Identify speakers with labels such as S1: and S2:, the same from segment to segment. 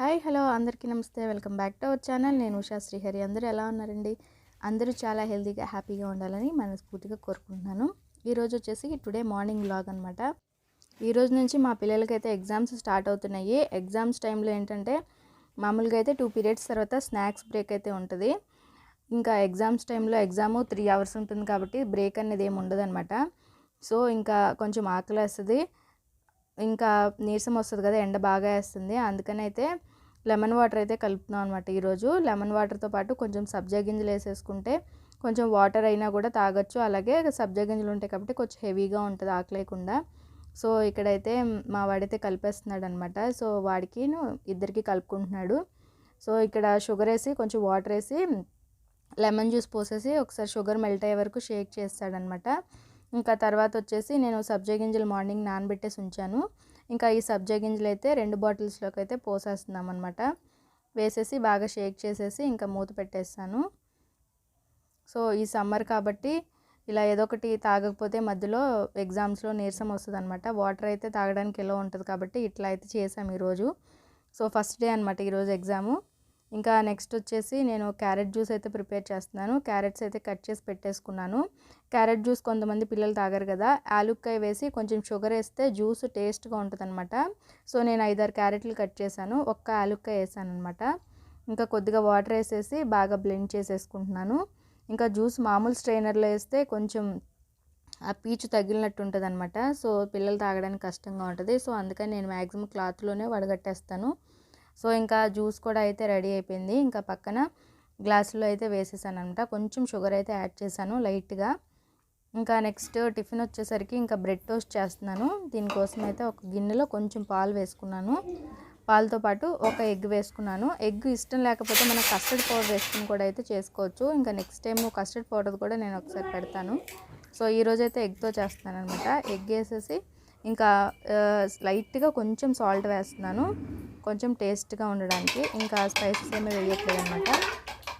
S1: Hi hello అందరికీ నమస్తే. Welcome back to our channel. నేను ఉషా శ్రీహరి. అందరూ ఎలా ఉన్నారండి? అందరూ చాలా హెల్తీగా హ్యాపీగా ఉండాలని మనస్ఫూర్తిగా కోరుకుంటున్నాను. ఈరోజు వచ్చేసి టుడే మార్నింగ్ బ్లాగ్ అనమాట ఈరోజు నుంచి మా పిల్లలకైతే ఎగ్జామ్స్ స్టార్ట్ అవుతున్నాయి. ఎగ్జామ్స్ టైంలో ఏంటంటే మామూలుగా అయితే టూ పీరియడ్స్ తర్వాత స్నాక్స్ బ్రేక్ అయితే ఉంటుంది. ఇంకా ఎగ్జామ్స్ టైంలో ఎగ్జామ్ త్రీ అవర్స్ ఉంటుంది కాబట్టి బ్రేక్ అనేది ఏమి ఉండదు అనమాట సో ఇంకా కొంచెం ఆకలి వస్తుంది ఇంకా నీరసం వస్తుంది కదా ఎండ బాగా వేస్తుంది. అందుకని అయితే లెమన్ వాటర్ అయితే కలుపుతున్నాం అనమాట ఈరోజు. లెమన్ వాటర్తో పాటు కొంచెం సబ్జా గింజలు వేసేసుకుంటే కొంచెం వాటర్ అయినా కూడా తాగొచ్చు. అలాగే సబ్జా గింజలు ఉంటాయి కాబట్టి కొంచెం హెవీగా ఉంటుంది ఆకలేకుండా సో ఇక్కడైతే మా వాడైతే కలిపేస్తున్నాడు అనమాట సో వాడికి ఇద్దరికి కలుపుకుంటున్నాడు. సో ఇక్కడ షుగర్ వేసి కొంచెం వాటర్ వేసి లెమన్ జ్యూస్ పోసేసి ఒకసారి షుగర్ మెల్ట్ అయ్యే వరకు షేక్ చేస్తాడనమాట ఇంకా తర్వాత వచ్చేసి నేను సబ్జా గింజలు మార్నింగ్ నానబెట్టేసి ఉంచాను. ఇంకా ఈ సబ్జా గింజలు అయితే రెండు బాటిల్స్లోకి అయితే పోసేస్తున్నాం అనమాట వేసేసి బాగా షేక్ చేసేసి ఇంకా మూత పెట్టేస్తాను. సో ఈ సమ్మర్ కాబట్టి ఇలా ఏదో ఒకటి తాగకపోతే మధ్యలో ఎగ్జామ్స్లో నీరసం వస్తుంది అనమాట వాటర్ అయితే తాగడానికి ఎలా ఉంటుంది కాబట్టి ఇట్లా అయితే చేసాం ఈరోజు. సో ఫస్ట్ డే అనమాట ఈరోజు ఎగ్జాము. ఇంకా నెక్స్ట్ వచ్చేసి నేను క్యారెట్ జ్యూస్ అయితే ప్రిపేర్ చేస్తున్నాను. క్యారెట్స్ అయితే కట్ చేసి పెట్టేసుకున్నాను. క్యారెట్ జ్యూస్ కొంతమంది పిల్లలు తాగరు కదా ఆలుక్కాయ వేసి కొంచెం షుగర్ వేస్తే జ్యూస్ టేస్ట్గా ఉంటుందన్నమాట. సో నేను ఐదారు క్యారెట్లు కట్ చేశాను. ఒక్క ఆలుక్కాయ వేసాను అనమాట ఇంకా కొద్దిగా వాటర్ వేసేసి బాగా బ్లెండ్ చేసేసుకుంటున్నాను. ఇంకా జ్యూస్ మామూలు స్ట్రైనర్లో వేస్తే కొంచెం ఆ పీచు తగిలినట్టు ఉంటుంది అనమాట సో పిల్లలు తాగడానికి కష్టంగా ఉంటుంది. సో అందుకని నేను మ్యాక్సిమం క్లాత్లోనే వడగట్టేస్తాను. సో ఇంకా జ్యూస్ కూడా అయితే రెడీ అయిపోయింది. ఇంకా పక్కన గ్లాసులో అయితే వేసేసాను అనమాట కొంచెం షుగర్ అయితే యాడ్ చేశాను లైట్గా. ఇంకా నెక్స్ట్ టిఫిన్ వచ్చేసరికి ఇంకా బ్రెడ్ టోస్ట్ చేస్తున్నాను. దీనికోసం అయితే ఒక గిన్నెలో కొంచెం పాలు వేసుకున్నాను. పాలతో పాటు ఒక ఎగ్ వేసుకున్నాను. ఎగ్ ఇష్టం లేకపోతే మనం కస్టర్డ్ పౌడర్ వేసుకుని కూడా అయితే చేసుకోవచ్చు. ఇంకా నెక్స్ట్ టైం కస్టర్డ్ పౌడర్ కూడా నేను ఒకసారి పెడతాను. సో ఈరోజు అయితే ఎగ్తో చేస్తున్నాను అనమాట ఎగ్ వేసేసి ఇంకా లైట్గా కొంచెం సాల్ట్ వేస్తున్నాను. కొంచెం టేస్ట్గా ఉండడానికి ఇంకా స్పైసెస్ ఏమీ వేయట్లేదు అనమాట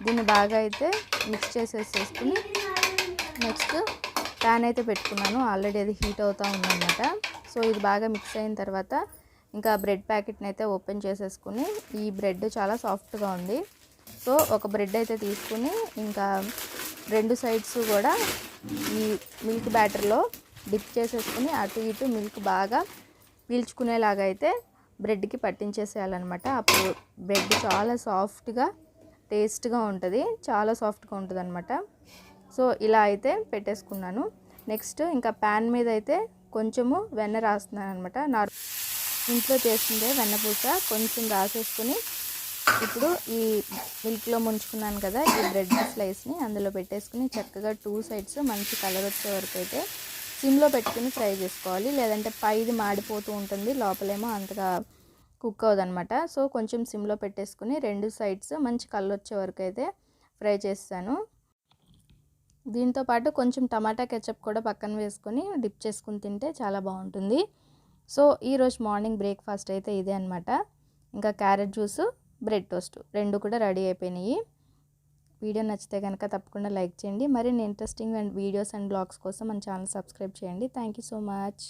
S1: దీన్ని బాగా అయితే మిక్స్ చేసేసేసుకుని నెక్స్ట్ ప్యాన్ అయితే పెట్టుకున్నాను. ఆల్రెడీ అది హీట్ అవుతూ ఉందన్నమాట. సో ఇది బాగా మిక్స్ అయిన తర్వాత ఇంకా బ్రెడ్ ప్యాకెట్ని అయితే ఓపెన్ చేసేసుకుని ఈ బ్రెడ్ చాలా సాఫ్ట్గా ఉంది. సో ఒక బ్రెడ్ అయితే తీసుకుని ఇంకా రెండు సైడ్స్ కూడా ఈ మిల్క్ బ్యాటర్లో డిప్ చేసేసుకుని అటు ఇటు మిల్క్ బాగా పీల్చుకునేలాగా అయితే బ్రెడ్కి పట్టించేసేయాలన్నమాట. అప్పుడు బ్రెడ్ చాలా సాఫ్ట్గా టేస్ట్గా ఉంటుంది. చాలా సాఫ్ట్గా ఉంటుంది అనమాట సో ఇలా అయితే పెట్టేసుకున్నాను. నెక్స్ట్ ఇంకా ప్యాన్ మీద అయితే కొంచెము వెన్న రాస్తున్నాను అనమాట నా ఇంట్లో చేసిందే వెన్నపూస కొంచెం రాసేసుకుని ఇప్పుడు ఈ మిల్క్లో ముంచుకున్నాను కదా ఈ బ్రెడ్ స్లైస్ని అందులో పెట్టేసుకుని చక్కగా టూ సైడ్స్ మంచి కలర్ వచ్చే వరకు అయితే సిమ్లో పెట్టుకుని ఫ్రై చేసుకోవాలి. లేదంటే పైది మాడిపోతూ ఉంటుంది. లోపలేమో అంతగా కుక్ అవ్వదనమాట సో కొంచెం సిమ్లో పెట్టేసుకుని రెండు సైడ్స్ మంచి కళ్ళు వచ్చే వరకు అయితే ఫ్రై చేస్తాను. దీంతో పాటు కొంచెం టమాటా కెచప్ కూడా పక్కన వేసుకొని డిప్ చేసుకుని తింటే చాలా బాగుంటుంది. సో ఈరోజు మార్నింగ్ బ్రేక్ఫాస్ట్ అయితే ఇదే అనమాట ఇంకా క్యారెట్ జ్యూస్ బ్రెడ్ టోస్ట్ రెండు కూడా రెడీ అయిపోయినాయి. వీడియో నచ్చితే కనుక తప్పకుండా లైక్ చేయండి. మరిన్ని interesting and videos and blogs కోసం మన ఛానల్ సబ్స్క్రైబ్ చేయండి. Thank you so much